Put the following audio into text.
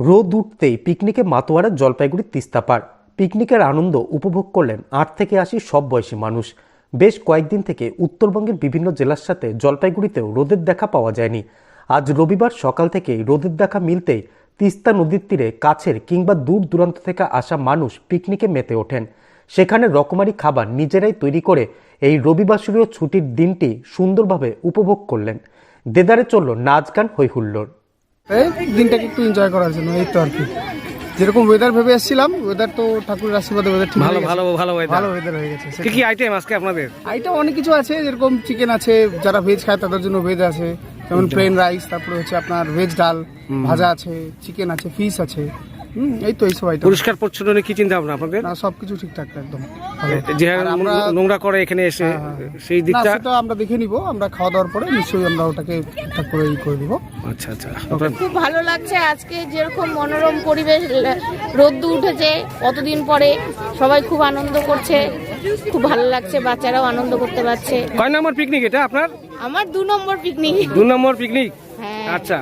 রোদ উঠতেই পিকনিকে মাতোয়ারা জলপাইগুড়ির তিস্তাপাড় পিকনিকের আনন্দ উপভোগ করলেন আট থেকে আশি সব বয়সী মানুষ। বেশ কয়েকদিন থেকে উত্তরবঙ্গের বিভিন্ন জেলার সাথে জলপাইগুড়িতেও রোদের দেখা পাওয়া যায়নি। আজ রবিবার সকাল থেকেই রোদের দেখা মিলতেই তিস্তা নদীর তীরে কাছের কিংবা দূর দূরান্ত থেকে আসা মানুষ পিকনিকে মেতে ওঠেন। সেখানে রকমারি খাবার নিজেরাই তৈরি করে এই রবিবাসরীয় ছুটির দিনটি সুন্দরভাবে উপভোগ করলেন। দেদারে চলল নাচ গান হৈহুল্লোড়। এই দিনটাকে একটু এনজয় করার জন্য এই তো আর কি। যেরকম ওয়েদার ভেবে এসেছিলাম ওয়েদার তো ঠাকুরের আশীর্বাদে ওয়েদার ঠিক ভালো ভালো ভালো। ভালো ওয়েদার হয়ে গেছে কি কি আইটেম আজকে আপনাদের? আইটেম অনেক কিছু আছে যেরকম চিকেন আছে যারা ভেজ খায় তাদের জন্য ভেজ আছে। যেমন প্লেন রাইস তারপরে হচ্ছে আপনার ভেজ ডাল ভাজা আছে চিকেন আছে ফিশ আছে। হুম, এই তো এইসব আইটেম পরিষ্কার পরিচ্ছন্ন নিয়ে কি চিন্তা ভাবনা আপনাদের? না সবকিছু ঠিকঠাক একদম। যে আমরা- নোংরা করে এখানে এসে হ্যাঁ, হ্যাঁ। সেই না দিকটা সেটা আমরা দেখে নিব আমরা খাওয়া দাওয়ার পরে নিশ্চয়ই আমরা ওটাকে ঠিকঠাক করে ই করে দিব আচ্ছা আচ্ছা। খুব ভালো লাগছে আজকে যেরকম মনোরম পরিবেশ রোদ্দু উঠেছে কতদিন পরে সবাই খুব আনন্দ করছে। খুব ভালো লাগছে বাচ্চারাও আনন্দ করতে পারছে। কয় নম্বর পিকনিক এটা আপনার? আমার দু নম্বর পিকনিক দু নম্বর পিকনিক হ্যাঁ। আচ্ছা।